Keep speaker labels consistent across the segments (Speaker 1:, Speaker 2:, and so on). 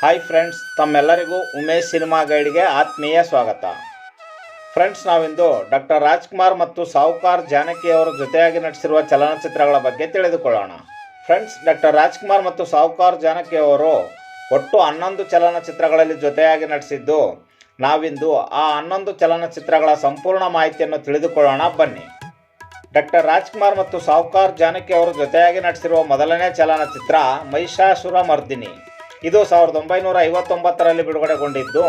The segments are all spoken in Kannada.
Speaker 1: ಹಾಯ್ ಫ್ರೆಂಡ್ಸ್ ತಮ್ಮೆಲ್ಲರಿಗೂ ಉಮೇಶ್ ಸಿನಿಮಾ ಗೈಡ್ಗೆ ಆತ್ಮೀಯ ಸ್ವಾಗತ. ಫ್ರೆಂಡ್ಸ್ ನಾವಿಂದು ಡಾಕ್ಟರ್ ರಾಜ್ಕುಮಾರ್ ಮತ್ತು ಸಾಹುಕಾರ್ ಜಾನಕಿ ಅವರ ಜೊತೆಯಾಗಿ ನಟಿಸಿರುವ ಚಲನಚಿತ್ರಗಳ ಬಗ್ಗೆ ತಿಳಿದುಕೊಳ್ಳೋಣ. ಫ್ರೆಂಡ್ಸ್ ಡಾಕ್ಟರ್ ರಾಜ್ಕುಮಾರ್ ಮತ್ತು ಸಾಹುಕಾರ್ ಜಾನಕಿ ಅವರು ಒಟ್ಟು ಹನ್ನೊಂದು ಚಲನಚಿತ್ರಗಳಲ್ಲಿ ಜೊತೆಯಾಗಿ ನಟಿಸಿದ್ದು, ನಾವಿಂದು ಆ ಹನ್ನೊಂದು ಚಲನಚಿತ್ರಗಳ ಸಂಪೂರ್ಣ ಮಾಹಿತಿಯನ್ನು ತಿಳಿದುಕೊಳ್ಳೋಣ, ಬನ್ನಿ. ಡಾಕ್ಟರ್ ರಾಜ್ಕುಮಾರ್ ಮತ್ತು ಸಾಹುಕಾರ್ ಜಾನಕಿ ಅವರು ಜೊತೆಯಾಗಿ ನಟಿಸಿರುವ ಮೊದಲನೇ ಚಲನಚಿತ್ರ ಮಹಿಷಾಸುರ ಮರ್ದಿನಿ ಇದು ಸಾವಿರದ ಒಂಬೈನೂರ ಐವತ್ತೊಂಬತ್ತರಲ್ಲಿ ಬಿಡುಗಡೆಗೊಂಡಿದ್ದು.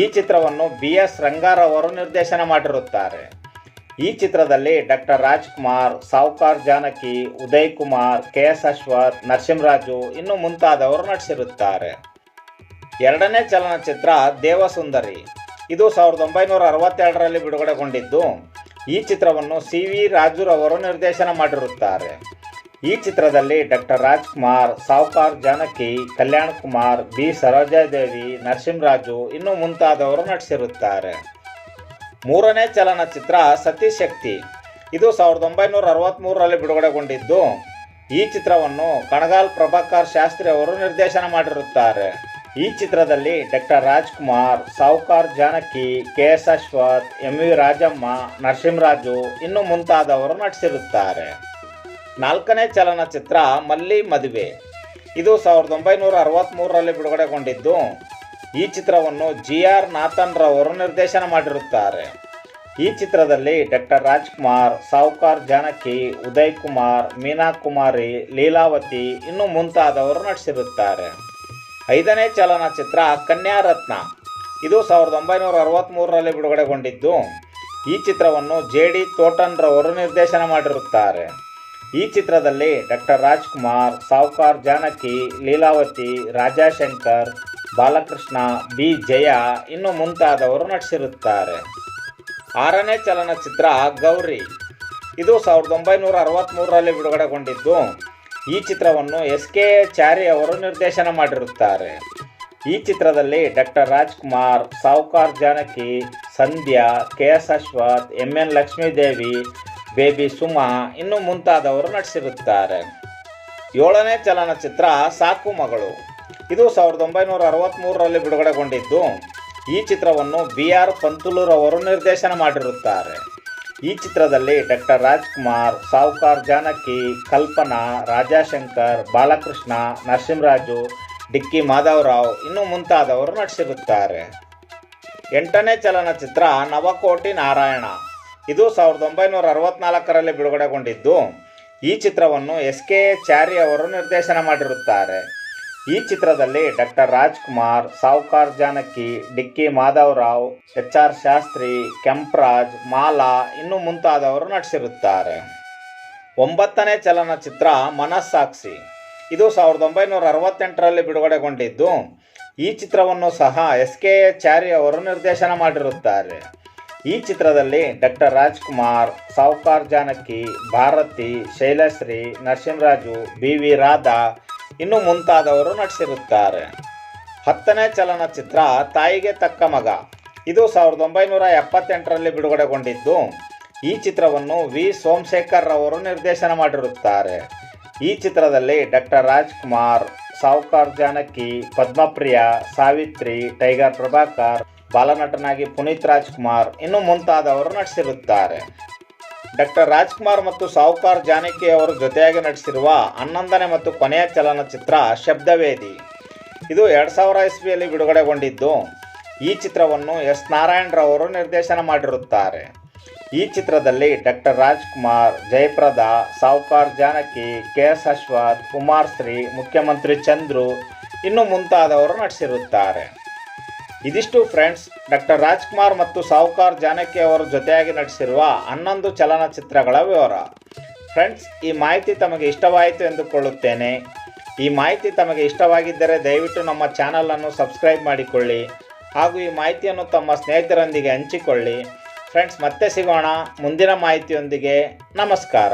Speaker 1: ಈ ಚಿತ್ರವನ್ನು ಬಿ ಎಸ್ ರಂಗಾರ್ ಅವರು ನಿರ್ದೇಶನ ಮಾಡಿರುತ್ತಾರೆ. ಈ ಚಿತ್ರದಲ್ಲಿ doctor Rajkumar, Sowcar Janaki, Uday Kumar K S Ashwath, Narasimharaju ಇನ್ನು ಮುಂತಾದವರು ನಟಿಸಿರುತ್ತಾರೆ. ಎರಡನೇ ಚಲನಚಿತ್ರ ದೇವಸುಂದರಿ. ಇದು ಸಾವಿರದ ಒಂಬೈನೂರ ಅರವತ್ತೆರಡರಲ್ಲಿ ಬಿಡುಗಡೆಗೊಂಡಿದ್ದು. ಈ ಚಿತ್ರವನ್ನು ಸಿ ವಿ ರಾಜುರವರು ನಿರ್ದೇಶನ ಮಾಡಿರುತ್ತಾರೆ. ಈ ಚಿತ್ರದಲ್ಲಿ ಡಾಕ್ಟರ್ ರಾಜ್ಕುಮಾರ್, ಸಾವುಕಾರ್ ಜಾನಕಿ, ಕಲ್ಯಾಣ್ ಕುಮಾರ್, ಬಿ ಸರೋಜಾದೇವಿ, ನರಸಿಂಹರಾಜು ಇನ್ನು ಮುಂತಾದವರು ನಟಿಸಿರುತ್ತಾರೆ. ಮೂರನೇ ಚಲನಚಿತ್ರ ಸತಿಶಕ್ತಿ ಇದು ಸಾವಿರದ ಒಂಬೈನೂರ ಅರವತ್ತ್ಮೂರರಲ್ಲಿ ಬಿಡುಗಡೆಗೊಂಡಿದ್ದು, ಈ ಚಿತ್ರವನ್ನು ಕಣಗಾಲ್ ಪ್ರಭಾಕರ್ ಶಾಸ್ತ್ರಿ ಅವರು ನಿರ್ದೇಶನ ಮಾಡಿರುತ್ತಾರೆ. ಈ ಚಿತ್ರದಲ್ಲಿ doctor Rajkumar, Sowcar Janaki, K S Ashwath, M V Rajamma, Narasimharaju ಇನ್ನು ಮುಂತಾದವರು ನಟಿಸಿರುತ್ತಾರೆ. ನಾಲ್ಕನೇ ಚಲನಚಿತ್ರ ಮಲ್ಲಿ ಮದುವೆ. ಇದು ಸಾವಿರದ ಒಂಬೈನೂರ ಅರವತ್ತ್ಮೂರರಲ್ಲಿ ಬಿಡುಗಡೆಗೊಂಡಿದ್ದು, ಈ ಚಿತ್ರವನ್ನು ಜಿ ಆರ್ ನಾಥನ್ ರವರು ನಿರ್ದೇಶನ ಮಾಡಿರುತ್ತಾರೆ. ಈ ಚಿತ್ರದಲ್ಲಿ ಡಾಕ್ಟರ್ ರಾಜ್ಕುಮಾರ್, ಸಾವುಕಾರ್ ಜಾನಕಿ, ಉದಯ್ ಕುಮಾರ್, ಮೀನಾ ಕುಮಾರಿ, ಲೀಲಾವತಿ ಇನ್ನು ಮುಂತಾದವರು ನಟಿಸಿರುತ್ತಾರೆ. ಐದನೇ ಚಲನಚಿತ್ರ ಕನ್ಯಾರತ್ನ ಇದು ಸಾವಿರದ ಒಂಬೈನೂರ ಅರವತ್ತ್ಮೂರರಲ್ಲಿ ಬಿಡುಗಡೆಗೊಂಡಿದ್ದು, ಈ ಚಿತ್ರವನ್ನು ಜೆ ಡಿ ತೋಟನ್ ರವರು ನಿರ್ದೇಶನ ಮಾಡಿರುತ್ತಾರೆ. ಈ ಚಿತ್ರದಲ್ಲಿ ಡಾಕ್ಟರ್ ರಾಜ್ಕುಮಾರ್ ಸಾವುಕಾರ್ ಜಾನಕಿ, ಲೀಲಾವತಿ, ರಾಜಾಶಂಕರ್, ಬಾಲಕೃಷ್ಣ, ಬಿ. ಜಯ ಇನ್ನು ಮುಂತಾದವರು ನಟಿಸಿರುತ್ತಾರೆ. ಆರನೇ ಚಲನಚಿತ್ರ ಗೌರಿ. ಇದು ಸಾವಿರದ ಒಂಬೈನೂರ ಅರವತ್ತ್ಮೂರರಲ್ಲಿ ಬಿಡುಗಡೆಗೊಂಡಿದ್ದು, ಈ ಚಿತ್ರವನ್ನು ಎಸ್ ಕೆ ಚಾರಿ ಅವರು ನಿರ್ದೇಶನ ಮಾಡಿರುತ್ತಾರೆ. ಈ ಚಿತ್ರದಲ್ಲಿ doctor Rajkumar Sowcar Janaki, Sandhya, K S Ashwath, M N Lakshmidevi baby Suma ಇನ್ನು ಮುಂತಾದವರು ನಟಿಸಿರುತ್ತಾರೆ. ಏಳನೇ ಚಲನಚಿತ್ರ ಸಾಕು ಮಗಳು. ಇದು ಸಾವಿರದ ಒಂಬೈನೂರ ಅರವತ್ತ್ಮೂರರಲ್ಲಿ ಬಿಡುಗಡೆಗೊಂಡಿದ್ದು. ಈ ಚಿತ್ರವನ್ನು ಬಿ ಆರ್ ಪಂತುಲೂರವರು ನಿರ್ದೇಶನ ಮಾಡಿರುತ್ತಾರೆ. ಈ ಚಿತ್ರದಲ್ಲಿ ಡಾಕ್ಟರ್ ರಾಜ್ಕುಮಾರ್ ಸಾವುಕಾರ್ ಜಾನಕಿ, ಕಲ್ಪನಾ, ರಾಜಾಶಂಕರ್, ಬಾಲಕೃಷ್ಣ, ನರಸಿಂಹರಾಜು, ಡಿಕ್ಕಿ ಮಾಧವರಾವ್ ಇನ್ನು ಮುಂತಾದವರು ನಟಿಸಿರುತ್ತಾರೆ. ಎಂಟನೇ ಚಲನಚಿತ್ರ ನವಕೋಟಿ ನಾರಾಯಣ. ಇದು ಸಾವಿರದ ಒಂಬೈನೂರ ಅರವತ್ನಾಲ್ಕರಲ್ಲಿ ಬಿಡುಗಡೆಗೊಂಡಿದ್ದು. ಈ ಚಿತ್ರವನ್ನು ಎಸ್ ಕೆ ಚಾರಿ ಅವರು ನಿರ್ದೇಶನ ಮಾಡಿರುತ್ತಾರೆ. ಈ ಚಿತ್ರದಲ್ಲಿ doctor Rajkumar, Sowcar Janaki, Dikki Madhavrao H R Shastri, Kempraj, Mala ಇನ್ನು ಮುಂತಾದವರು ನಟಿಸಿರುತ್ತಾರೆ. ಒಂಬತ್ತನೇ ಚಲನಚಿತ್ರ ಮನಸ್ಸಾಕ್ಷಿ. ಇದು ಸಾವಿರದ ಒಂಬೈನೂರ ಅರವತ್ತೆಂಟರಲ್ಲಿ ಬಿಡುಗಡೆಗೊಂಡಿದ್ದು. ಈ ಚಿತ್ರವನ್ನು ಸಹ ಎಸ್ ಕೆ ಚಾರಿ ಅವರು ನಿರ್ದೇಶನ ಮಾಡಿರುತ್ತಾರೆ. ಈ ಚಿತ್ರದಲ್ಲಿ doctor Rajkumar, Sowcar Janaki, Bharathi, Shailashree, Narasimharaju B V Radha ಇನ್ನು ಮುಂತಾದವರು ನಟಿಸಿರುತ್ತಾರೆ. ಹತ್ತನೇ ಚಲನಚಿತ್ರ, ತಾಯಿಗೆ ತಕ್ಕ ಮಗ. ಇದು ಸಾವಿರದ ಒಂಬೈನೂರ ಎಪ್ಪತ್ತೆಂಟರಲ್ಲಿ ಬಿಡುಗಡೆಗೊಂಡಿದ್ದು. ಈ ಚಿತ್ರವನ್ನು ವಿ. ಸೋಮಶೇಖರ್ ರವರು ನಿರ್ದೇಶನ ಮಾಡಿರುತ್ತಾರೆ. ಈ ಚಿತ್ರದಲ್ಲಿ ಡಾಕ್ಟರ್ ರಾಜ್ಕುಮಾರ್, ಸಾವುಕಾರ್ ಜಾನಕಿ, ಪದ್ಮಪ್ರಿಯ, ಸಾವಿತ್ರಿ, ಟೈಗರ್ ಪ್ರಭಾಕರ್ ಬಾಲನಟನಾಗಿ ಪುನೀತ್ ರಾಜ್ಕುಮಾರ್ ಇನ್ನು ಮುಂತಾದವರು ನಟಿಸಿರುತ್ತಾರೆ. ಡಾಕ್ಟರ್ ರಾಜ್ಕುಮಾರ್ ಮತ್ತು ಸಾಹುಕಾರ್ ಜಾನಕಿ ಅವರು ಜೊತೆಯಾಗಿ ನಟಿಸಿರುವ ಹನ್ನೊಂದನೇ ಮತ್ತು ಕೊನೆಯ ಚಲನಚಿತ್ರ ಶಬ್ದವೇದಿ. ಇದು ಎರಡು ಸಾವಿರ ಇಸ್ವಿಯಲ್ಲಿ ಬಿಡುಗಡೆಗೊಂಡಿದ್ದು. ಈ ಚಿತ್ರವನ್ನು ಎಸ್. ನಾರಾಯಣರವರು ನಿರ್ದೇಶನ ಮಾಡಿರುತ್ತಾರೆ. ಈ ಚಿತ್ರದಲ್ಲಿ doctor Rajkumar, Jayaprada, Sahukar Janaki, K. S. Ashwath, Kumar Shri, Mukhyamantri Chandru ಇನ್ನು ಮುಂತಾದವರು ನಟಿಸಿರುತ್ತಾರೆ. ಇದಿಷ್ಟು ಫ್ರೆಂಡ್ಸ್, ಡಾಕ್ಟರ್ ರಾಜ್ಕುಮಾರ್ ಮತ್ತು ಸಾವುಕಾರ್ ಜಾನಕಿ ಅವರು ಜೊತೆಯಾಗಿ ನಟಿಸಿರುವ ಹನ್ನೊಂದು ಚಲನಚಿತ್ರಗಳ ವಿವರ. ಫ್ರೆಂಡ್ಸ್, ಈ ಮಾಹಿತಿ ತಮಗೆ ಇಷ್ಟವಾಯಿತು ಎಂದುಕೊಳ್ಳುತ್ತೇನೆ. ಈ ಮಾಹಿತಿ ತಮಗೆ ಇಷ್ಟವಾಗಿದ್ದರೆ ದಯವಿಟ್ಟು ನಮ್ಮ ಚಾನಲನ್ನು ಸಬ್ಸ್ಕ್ರೈಬ್ ಮಾಡಿಕೊಳ್ಳಿ ಹಾಗೂ ಈ ಮಾಹಿತಿಯನ್ನು ತಮ್ಮ ಸ್ನೇಹಿತರೊಂದಿಗೆ ಹಂಚಿಕೊಳ್ಳಿ. ಫ್ರೆಂಡ್ಸ್, ಮತ್ತೆ ಸಿಗೋಣ. ಮುಂದಿನ ಮಾಹಿತಿಯೊಂದಿಗೆ ನಮಸ್ಕಾರ.